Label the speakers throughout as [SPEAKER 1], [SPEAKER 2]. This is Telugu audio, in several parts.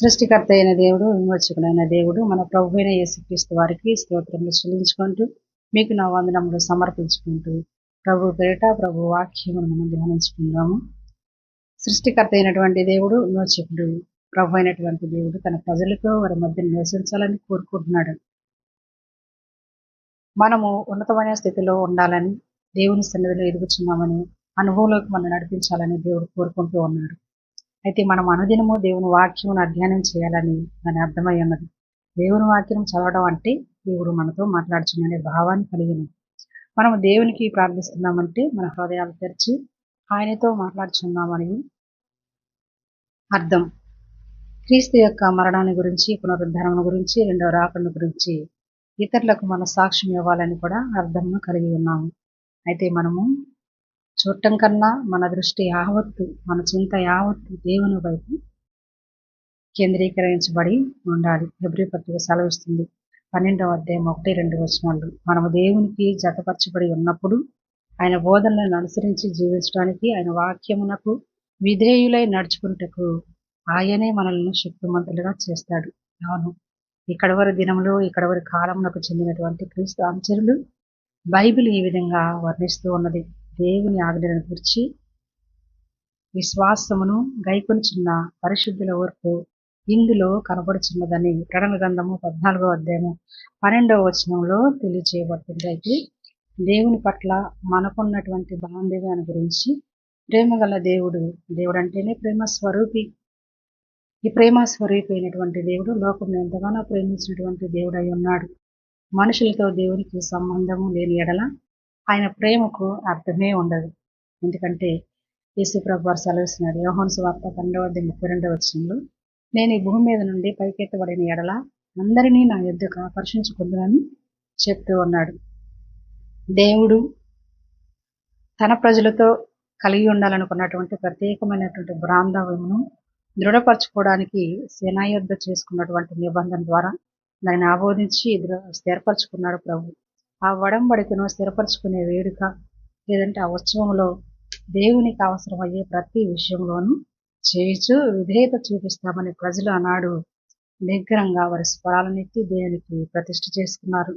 [SPEAKER 1] సృష్టికర్త అయిన దేవుడు విమోచకుడైన దేవుడు మన ప్రభు అయిన యేసుక్రీస్తు వారికి స్తోత్రములు చెల్లించుకుంటూ మీకు నా వందనములు సమర్పించుకుంటూ ప్రభు పేరిట ప్రభు వాక్యమును మనం ధ్యానించుకుందాము. సృష్టికర్త అయినటువంటి దేవుడు విమోచకుడు ప్రభు అయినటువంటి దేవుడు తన ప్రజలతో వారి మధ్య నివసించాలని కోరుకుంటున్నాడు. మనము ఉన్నతమైన స్థితిలో ఉండాలని దేవుని సన్నిధిలో ఎదుగుచున్నామని అనుభవంలోకి మనం నడిపించాలని దేవుడు కోరుకుంటూ ఉన్నాడు. అయితే మనం అనుదినము దేవుని వాక్యం అధ్యయనం చేయాలని దాని అర్థమై ఉన్నది దేవుని వాక్యం చదవడం అంటే దేవుడు మనతో మాట్లాడుచున్ననే భావాన్ని కలిగి ఉంది మనం దేవునికి ప్రార్థిస్తున్నామంటే మన హృదయాలు తెరిచి ఆయనతో మాట్లాడుచున్నామని అర్థం. క్రీస్తు యొక్క మరణాన్ని గురించి పునరుద్ధరణ గురించి రెండవ రాకడ గురించి ఇతరులకు మన సాక్ష్యం ఇవ్వాలని కూడా అర్థంను కలిగి ఉన్నాము. అయితే మనము చూడటం కన్నా మన దృష్టి యావత్తు మన చింత యావత్తు దేవుని వైపు కేంద్రీకరించబడి ఉండాలి. ఎబ్రి పత్రిక సెలవిస్తుంది. పన్నెండవ అధ్యాయం ఒకటి రెండు వచనాలు. మనము దేవునికి జతపరచబడి ఉన్నప్పుడు ఆయన బోధనలను అనుసరించి జీవించడానికి ఆయన వాక్యమునకు విధేయులై నడుచుకుంటకు ఆయనే మనల్ని శక్తిమంతులుగా చేస్తాడు. అవును ఇక్కడ వరకు దినంలో ఇక్కడ వరకు కాలమునకు చెందినటువంటి క్రీస్తు అనుచరులు బైబిల్ ఈ విధంగా వర్ణిస్తూ ఉన్నది. దేవుని ఆజ్ఞలను గురించి విశ్వాసమును గైకొనిచున్న పరిశుద్ధుల వరకు ఇందులో కనబడుచున్నదని ప్రకటన గ్రంథము పద్నాలుగో అధ్యాయము పన్నెండవ వచనంలో తెలియజేయబడుతుంది అయితే దేవుని పట్ల మనకున్నటువంటి బాంధవ్యాన్ని గురించి ప్రేమ గల దేవుడు దేవుడు అంటేనే ప్రేమ స్వరూపి. ఈ ప్రేమ స్వరూపి అయినటువంటి దేవుడు లోకం ఎంతగానో ప్రేమించినటువంటి దేవుడు అయి ఉన్నాడు. మనుషులతో దేవునికి సంబంధము లేని ఎడల ఆయన ప్రేమకు అర్థమే ఉండదు. ఎందుకంటే యేసుప్రభు వారు సెలవిస్తున్నారు. యోహన్స్ వార్త పన్నెండవ ముప్పై రెండవ వచ్చంలో నేను ఈ భూమి మీద నుండి పైకెత్తబడిన ఎడల అందరినీ నా ఎద్దుకు ఆకర్షించుకుందని చెప్తూ ఉన్నాడు. దేవుడు తన ప్రజలతో కలిగి ఉండాలనుకున్నటువంటి ప్రత్యేకమైనటువంటి బ్రాంధవ్యమును దృఢపరచుకోవడానికి సేనాయుద్ధ చేసుకున్నటువంటి నిబంధన ద్వారా దాన్ని ఆబోధించి స్థిరపరచుకున్నాడు ప్రభు. ఆ వడంబడికను స్థిరపరచుకునే వేడుక లేదంటే ఆ ఉత్సవంలో దేవునికి అవసరమయ్యే ప్రతి విషయంలోనూ చేయిచు విధేయత చూపిస్తామని ప్రజలు ఆనాడు నిగ్రంగా వారి స్వరాలనెత్తి దేవునికి ప్రతిష్ఠ చేసుకున్నారు.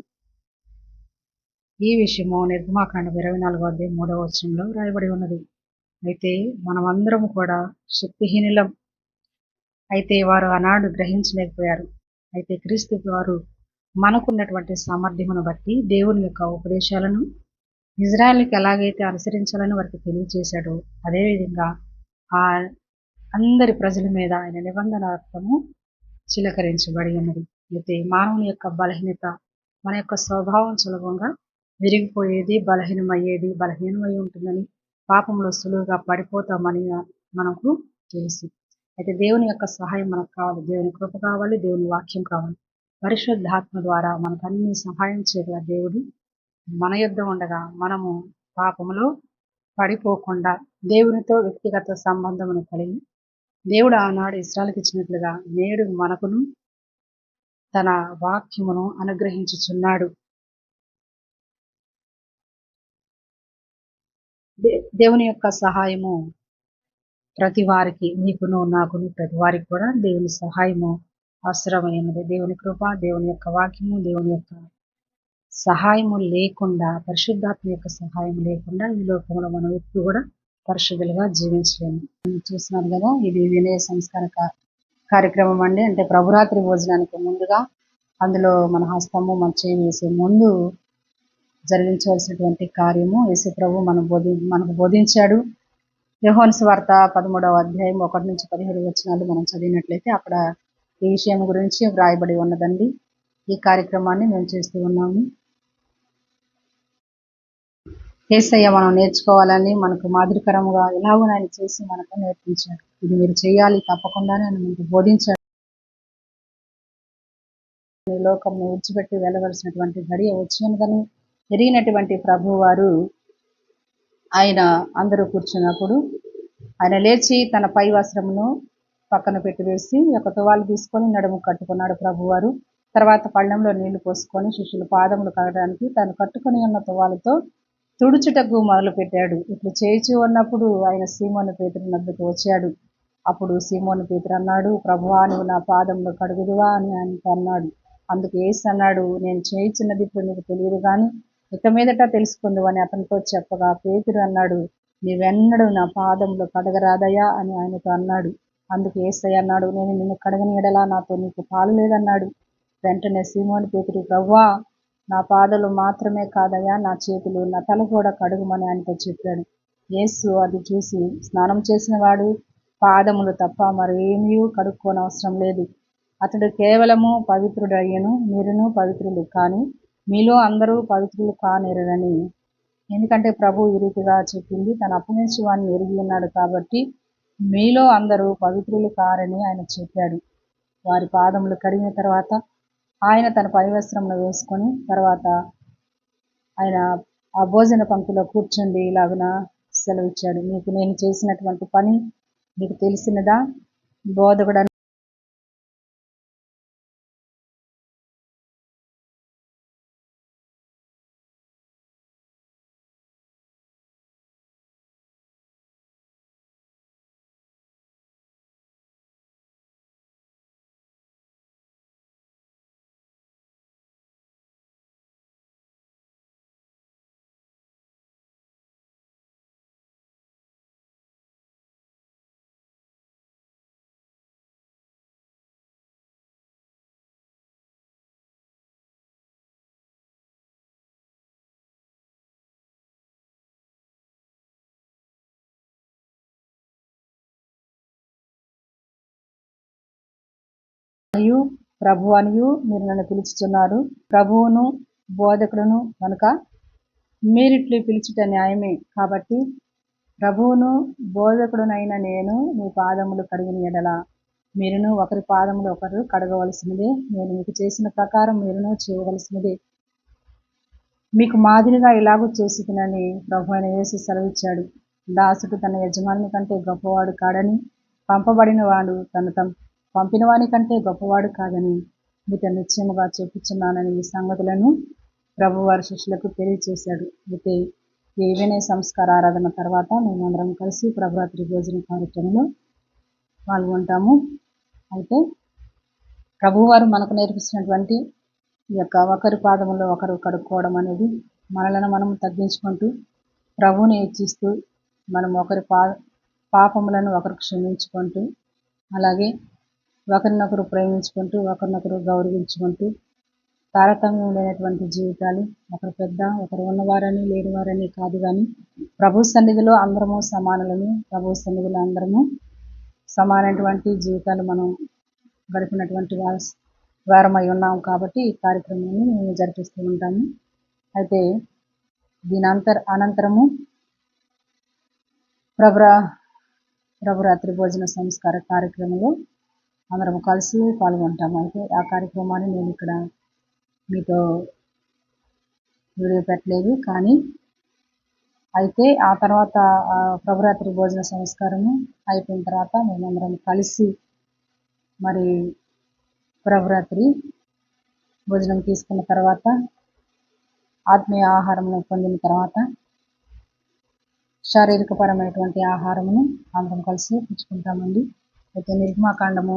[SPEAKER 1] ఈ విషయము నిర్మాకాండం ఇరవై నాలుగో అధ్యాయం మూడవ వచనంలో రాయబడి ఉన్నది. అయితే మనమందరం కూడా శక్తిహీనులం. అయితే వారు ఆనాడు గ్రహించలేకపోయారు. అయితే క్రీస్తు వారు మనకున్నటువంటి సామర్థ్యమును బట్టి దేవుని యొక్క ఉపదేశాలను ఇజ్రాయల్కి ఎలాగైతే అనుసరించాలని వారికి తెలియజేశాడో అదేవిధంగా ఆ అందరి ప్రజల మీద ఆయన నిబంధనార్థము చిలకరించబడి ఉన్నది. అయితే మానవుని యొక్క బలహీనత మన యొక్క స్వభావం సులభంగా విరిగిపోయేది బలహీనమయ్యేది బలహీనమై ఉంటుందని పాపంలో సులువుగా పడిపోతామని మనకు తెలుసు. అయితే దేవుని యొక్క సహాయం మనకు కావాలి. దేవుని కృప కావాలి దేవుని వాక్యం కావాలి. పరిశుద్ధాత్మ ద్వారా మనకు అన్ని సహాయం చేయగల దేవుడు. మన యుద్ధ ఉండగా మనము పాపములో పడిపోకుండా దేవునితో వ్యక్తిగత సంబంధమును కలిగి దేవుడు ఆనాడు ఇష్టాలకు ఇచ్చినట్లుగా నేడు మనకును తన వాక్యమును అనుగ్రహించుచున్నాడు. దేవుని యొక్క సహాయము ప్రతి వారికి నీకును నాకును ప్రతి వారికి కూడా దేవుని సహాయము అవసరమైనది దేవుని కృప దేవుని యొక్క వాక్యము దేవుని యొక్క సహాయము లేకుండా పరిశుద్ధాత్మ యొక్క సహాయం లేకుండా ఈ లోకంలో మనం ఎప్పుడు కూడా పరిశుద్ధులుగా జీవించలేము. చూస్తున్నాను కదా ఇది వినయ సంస్కార కార్యక్రమం అండి. అంటే ప్రభురాత్రి భోజనానికి ముందుగా అందులో మన హస్తము మన చేయి వేసే ముందు జరిగించవలసినటువంటి కార్యము యేసు ప్రభు మన బోధి మనకు బోధించాడు. యోహోన్స్ వార్త పదమూడవ అధ్యాయం ఒకటి నుంచి పదిహేడు వచనాలు మనం చదివినట్లయితే అక్కడ ఈ విషయం గురించి వ్రాయబడి ఉన్నదండి. ఈ కార్యక్రమాన్ని మేము చేస్తూ ఉన్నాము. ఏసయ్య మనం నేర్చుకోవాలని మనకు మాదిరికరంగా ఎలాగో ఆయన చేసి మనకు నేర్పించాడు. ఇది మీరు చేయాలి తప్పకుండానే ఆయన మీకు బోధించాడు. ఈ లోకంను విడిచిపెట్టి వెళ్ళవలసినటువంటి గడియ వచ్చినదని ఎరిగినటువంటి ప్రభువారు ఆయన అందరూ కూర్చున్నప్పుడు ఆయన లేచి తన పై వస్త్రమును పక్కన పెట్టివేసి ఒక తువాలు తీసుకొని నడుము కట్టుకున్నాడు ప్రభువారు. తర్వాత పళ్ళెంలో నీళ్ళు పోసుకొని శిష్యులు పాదములు కడగడానికి తను కట్టుకుని ఉన్న తువాలతో తుడుచుటకు మొదలు పెట్టాడు ఇట్లు చేయిచి ఉన్నప్పుడు ఆయన సీమోని పేతురు నద్దకు వచ్చాడు. అప్పుడు సీమోని పేతురు అన్నాడు ప్రభువా నువ్వు నా పాదంలో కడుగుదువా? అని ఆయన అన్నాడు. అందుకు ఏసు అన్నాడు నేను చేయించినది ఇప్పుడు నీకు తెలియదు కానీ ఇక మీదట తెలుసుకుందు అని అతనితో చెప్పగా పేతురు అన్నాడు నీవెన్నడూ నా పాదంలో కడగరాదయా? అని ఆయనతో అన్నాడు. అందుకు ఏసై అన్నాడు నేను నిన్ను కడగని ఎడలా నాతో నీకు పాలు లేదన్నాడు. వెంటనే సీమోని పేతురు ప్రవ్వా నా పాదలు మాత్రమే కాదయ్యా నా చేతులు నా తల కూడా కడుగుమని ఆయనతో చెప్పాడు. యేసు అది చూసి స్నానం చేసిన వాడు పాదములు తప్ప మరేమీ కడుక్కోనవసరం లేదు. అతడు కేవలము పవిత్రుడు అయ్యను మీరును పవిత్రులు కానీ మీలో అందరూ పవిత్రులు కానేరని ఎందుకంటే ప్రభు ఈ రీతిగా చెప్పింది తన అప్పగించి వాడిని ఎరిగి ఉన్నాడు కాబట్టి మీలో అందరూ పవిత్రులు కారని ఆయన చెప్పాడు. వారి పాదములు కడిగిన తర్వాత ఆయన తన పైవస్త్రంలో వేసుకొని తర్వాత ఆయన ఆ భోజన పంక్తిలో కూర్చుండి ఇలాగున సెలవిచ్చాడు. మీకు నేను చేసినటువంటి పని మీకు తెలిసినదా? బోధకుడు అనియు ప్రభు అనియు మీరు నన్ను పిలుచుచున్నారు. ప్రభువును బోధకుడును కనుక మీరిట్లు పిలుచుట న్యాయమే. కాబట్టి ప్రభువును బోధకుడునైన నేను మీ పాదములు కడిగిన ఎడల మీరును ఒకరి పాదములు ఒకరు కడగవలసినదే. నేను మీకు చేసిన ప్రకారం మీరును చేయవలసినదే. మీకు మాదిరిగా ఇలాగూ చేసుకునని ప్రభు అయిన వేసి సెలవిచ్చాడు. దాసుడు తన యజమాని కంటే గొప్పవాడు కాడని పంపబడిన వాడు తన తమ పంపినవాని కంటే గొప్పవాడు కాదని మీతో నిశ్చయముగా చెప్పుచున్నానని ఈ సంగతులను ప్రభు వారి శిష్యులకు తెలియచేశాడు. అయితే ఏవైనా సంస్కార ఆరాధన తర్వాత మేమందరం కలిసి ప్రభురాత్రి భోజన కార్యక్రమంలో పాల్గొంటాము. అయితే ప్రభువారు మనకు నేర్పిస్తున్నటువంటి ఈ యొక్క ఒకరి పాదములో ఒకరు కడుక్కోవడం అనేది మనలను మనం తగ్గించుకుంటూ ప్రభువుని హెచ్చిస్తూ మనం ఒకరి పా పాపములను ఒకరు క్షమించుకుంటూ అలాగే ఒకరినొకరు ప్రేమించుకుంటూ ఒకరినొకరు గౌరవించుకుంటూ తారతమ్యం లేనటువంటి జీవితాలు. ఒకరు పెద్ద ఒకరు ఉన్నవారని లేనివారని కాదు కానీ ప్రభు సన్నిధిలో అందరము సమానులను ప్రభు సన్నిధిలో అందరము సమానటువంటి జీవితాలు మనం గడిపినటువంటి వారమై ఉన్నాం కాబట్టి ఈ కార్యక్రమాన్ని మేము జరిపిస్తూ ఉంటాము. అయితే దీని అంతర్ అనంతరము ప్రభురా ప్రభురాత్రి భోజన సంస్కార కార్యక్రమంలో అందరం కలిసి పాల్గొంటాము. అయితే ఆ కార్యక్రమాన్ని నేను ఇక్కడ మీతో వీడియో పెట్టలేదు. కానీ అయితే ఆ తర్వాత ప్రభురాత్రి భోజన సంస్కారము అయిపోయిన తర్వాత మేమందరం కలిసి మరి ప్రభురాత్రి భోజనం తీసుకున్న తర్వాత ఆత్మీయ ఆహారం పొందిన తర్వాత శారీరకపరమైనటువంటి ఆహారమును అందరం కలిసి పుచ్చుకుంటామండి. అయితే నిర్మాకాండము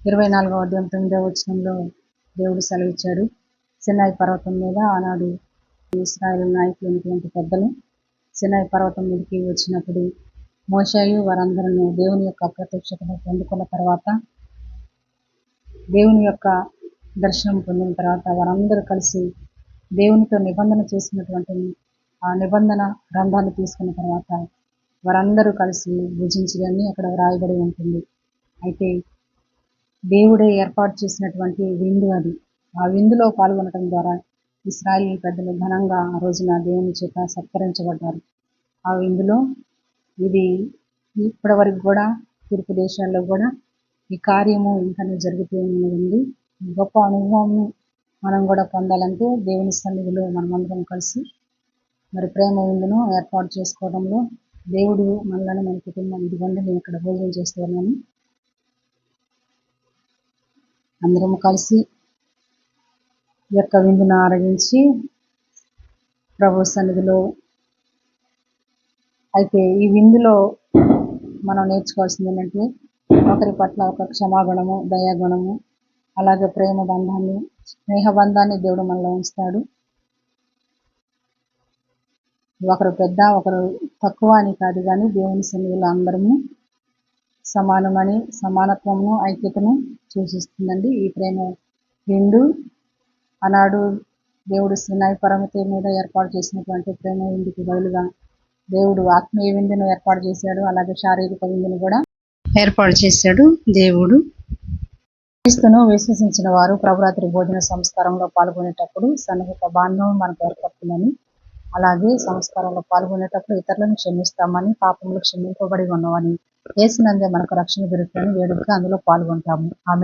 [SPEAKER 1] ఇరవై నాలుగవ అధ్యాయం తొమ్మిదవ వచనంలో దేవుడు సెలవిచ్చాడు. సినాయి పర్వతం మీద ఆనాడు ఇస్రాయల్ అయినటువంటి పెద్దలు సినాయి పర్వతం మీదకి వచ్చినప్పుడు మోషాయు వారందరూ దేవుని యొక్క ప్రత్యక్షతను పొందుకున్న తర్వాత దేవుని యొక్క దర్శనం పొందిన తర్వాత వారందరూ కలిసి దేవునితో నిబంధన చేసినటువంటి ఆ నిబంధన గ్రంథాన్ని తీసుకున్న తర్వాత వారందరూ కలిసి భుజించడని అక్కడ వ్రాయబడి ఉంటుంది. అయితే దేవుడే ఏర్పాటు చేసినటువంటి విందు అది. ఆ విందులో పాల్గొనడం ద్వారా ఇస్రాయల్ పెద్దలు ఘనంగా ఆ రోజున దేవుని చేత సత్కరించబడ్డారు. ఆ విందులో ఇది ఇప్పటి వరకు కూడా తూర్పు దేశాల్లో కూడా ఈ కార్యము ఇంకా జరుగుతూ ఉంది గొప్ప అనుభవం మనం కూడా పొందాలంటే దేవుని సన్నిధిలో మనమందరం కలిసి మరి ప్రేమ విందును ఏర్పాటు చేసుకోవడంలో దేవుడు మనలను మన కుటుంబం ఇదిగోండి నేను ఇక్కడ భోజనం చేస్తున్నాను అందరము అందరం కలిసి ఈ యొక్క విందును ఆరగించి ప్రభు సన్నిధిలో అయితే ఈ విందులో మనం నేర్చుకోవాల్సింది ఏంటంటే ఒకరి పట్ల ఒక క్షమాగుణము దయాగుణము అలాగే ప్రేమ బంధాన్ని స్నేహ బంధాన్ని దేవుడు మనలో ఉంచుతాడు. ఒకరు పెద్ద ఒకరు తక్కువ అని కాదు కానీ దేవుని సన్నిధిలో అందరము సమానమని సమానత్వమును ఐక్యతను సూచిస్తుందండి. ఈ ప్రేమ విందు ఆనాడు దేవుడు సినాయి పరమతి మీద ఏర్పాటు చేసినటువంటి ప్రేమ విందుకు బదులుగా దేవుడు ఆత్మీయ విందును ఏర్పాటు చేశాడు. అలాగే శారీరక విందును కూడా ఏర్పాటు చేశాడు దేవుడు. క్రీస్తును విశ్వసించిన వారు ప్రభురాత్రి భోజన సంస్కారంలో పాల్గొనేటప్పుడు సన్నిహిత బాంధవం మనకు ఏర్పడుతుందని అలాగే సంస్కారంలో పాల్గొనేటప్పుడు ఇతరులను క్షమిస్తామని పాపములు క్షమింపబడి ఉన్నామని వేసినందే మనకు రక్షణ దొరుకుతుందని వేడుకగా అందులో పాల్గొంటాము. ఆమె